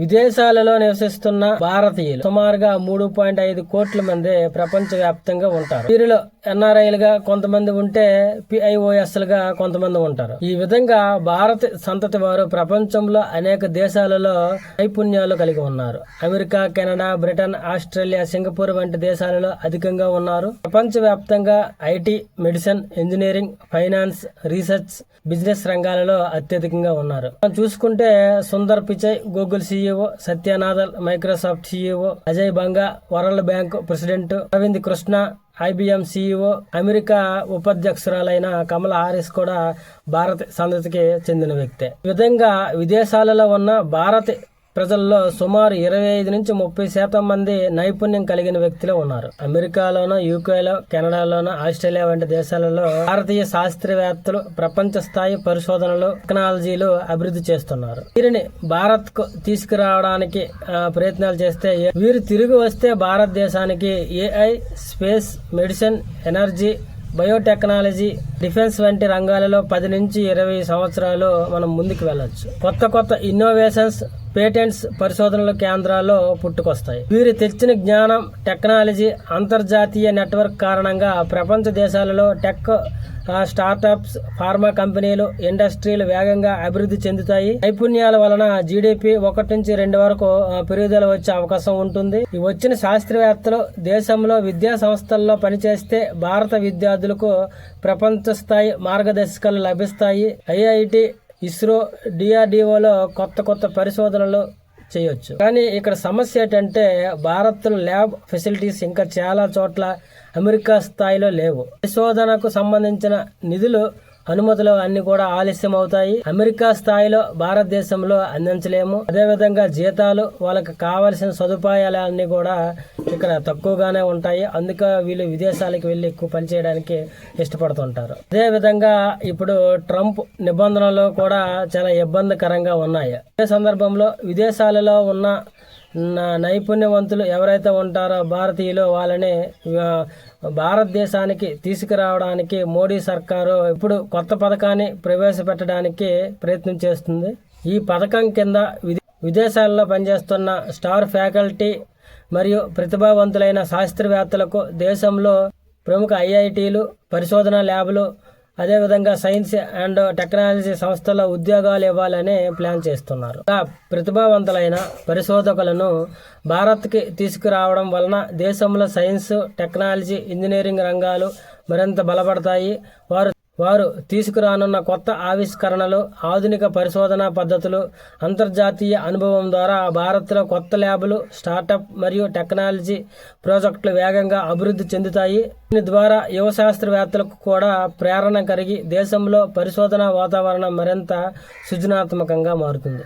విదేశాలలో నివసిస్తున్న భారతీయులు సుమారుగా మూడు పాయింట్ ఐదు కోట్ల మంది ప్రపంచ వ్యాప్తంగా ఉంటారు. వీరిలో ఎన్ఆర్ఐలుగా కొంతమంది ఉంటే పిఐఓఎస్ లుగా కొంతమంది ఉంటారు. ఈ విధంగా భారత సంతతి వారు ప్రపంచంలో అనేక దేశాలలో నైపుణ్యాలు కలిగి ఉన్నారు. America Canada Britain Australia Singapore వంటి దేశాలలో అధికంగా ఉన్నారు. ప్రపంచ వ్యాప్తంగా IT medicine engineering finance research business రంగాలలో అత్యధికంగా ఉన్నారు. మనం చూసుకుంటే Sundar Pichai Google CEO Satya Nadella Microsoft CEO Ajay Banga world bank president Arvind Krishna IBM CEO America ఉపాధ్యక్షురాలైన Kamala Harris కూడా భారత సంతతికి చెందిన వ్యక్తే. ఈ విధంగా విదేశాలలో ఉన్న భారత ప్రజల్లో సుమారు ఇరవై ఐదు నుంచి ముప్పై శాతం మంది నైపుణ్యం కలిగిన వ్యక్తులు ఉన్నారు. అమెరికాలోనూ యూకేలో కెనడాలోనూ ఆస్ట్రేలియా వంటి దేశాలలో భారతీయ శాస్త్రవేత్తలు ప్రపంచ స్థాయి పరిశోధనలు టెక్నాలజీలు అభివృద్ధి చేస్తున్నారు. వీరిని భారత్కు తీసుకురావడానికి ప్రయత్నాలు చేస్తే వీరు తిరిగి వస్తే భారతదేశానికి AI space medicine energy biotechnology defence వంటి రంగాలలో పది నుంచి ఇరవై సంవత్సరాలు మనం ముందుకు వెళ్ళొచ్చు. కొత్త కొత్త ఇన్నోవేషన్స్ పేటెంట్స్ పరిశోధనల కేంద్రాల్లో పుట్టుకొస్తాయి. వీరు తెచ్చిన జ్ఞానం టెక్నాలజీ అంతర్జాతీయ నెట్వర్క్ కారణంగా ప్రపంచ దేశాలలో టెక్ స్టార్టప్స్ ఫార్మా కంపెనీలు ఇండస్ట్రీలు వేగంగా అభివృద్ధి చెందుతాయి. నైపుణ్యాల వలన జీడిపి ఒకటి నుంచి రెండు వరకు పెరుగుదల వచ్చే అవకాశం ఉంటుంది. ఈ వచ్చిన శాస్త్రవేత్తలు దేశంలో విద్యా సంస్థల్లో పనిచేస్తే భారత విద్యార్థులకు ప్రపంచ స్థాయి మార్గదర్శకాలు లభిస్తాయి. ఐఐటి ఇస్రో డిఆర్డిఓలో కొత్త కొత్త పరిశోధనలు చేయొచ్చు. కానీ ఇక్కడ సమస్య ఏంటంటే భారత్ ల్యాబ్ ఫెసిలిటీస్ ఇంకా చాలా చోట్ల అమెరికా స్థాయిలో లేవు. పరిశోధనకు సంబంధించిన నిధులు అనుమతులు అన్ని కూడా ఆలస్యం అవుతాయి. అమెరికా స్థాయిలో భారతదేశంలో అందించలేము. అదేవిధంగా జీతాలు వాళ్ళకి కావలసిన సదుపాయాలు అన్ని కూడా ఇక్కడ తక్కువగానే ఉంటాయి. అందుకే వీళ్ళు విదేశాలకు వెళ్ళి ఎక్కువ పనిచేయడానికి ఇష్టపడుతుంటారు. అదేవిధంగా ఇప్పుడు ట్రంప్ నిబంధనలు కూడా చాలా ఇబ్బందికరంగా ఉన్నాయి. అదే సందర్భంలో విదేశాలలో ఉన్న నా నైపుణ్యవంతులు ఎవరైతే ఉంటారో భారతీయులు వాళ్ళని భారతదేశానికి తీసుకురావడానికి మోడీ సర్కారు ఇప్పుడు కొత్త పథకాన్ని ప్రవేశపెట్టడానికి ప్రయత్నం చేస్తుంది. ఈ పథకం కింద విదేశాల్లో పనిచేస్తున్న స్టార్ ఫ్యాకల్టీ మరియు ప్రతిభావంతులైన శాస్త్రవేత్తలకు దేశంలో ప్రముఖ ఐఐటీలు పరిశోధన ల్యాబ్లు అదేవిధంగా సైన్స్ అండ్ టెక్నాలజీ సంస్థల్లో ఉద్యోగాలు ఇవ్వాలని ప్లాన్ చేస్తున్నారు. ప్రతిభావంతులైన పరిశోధకులను భారత్కి తీసుకురావడం వలన దేశంలో సైన్స్ టెక్నాలజీ ఇంజనీరింగ్ రంగాలు మరింత బలపడతాయి. వారు వారు తీసుకురానున్న కొత్త ఆవిష్కరణలు ఆధునిక పరిశోధనా పద్ధతులు అంతర్జాతీయ అనుభవం ద్వారా భారత్లో కొత్త ల్యాబులు స్టార్టప్ మరియు టెక్నాలజీ ప్రాజెక్టులు వేగంగా అభివృద్ధి చెందుతాయి. దీని ద్వారా యువ శాస్త్రవేత్తలకు కూడా ప్రేరణ కలిగి దేశంలో పరిశోధనా వాతావరణం మరింత సృజనాత్మకంగా మారుతుంది.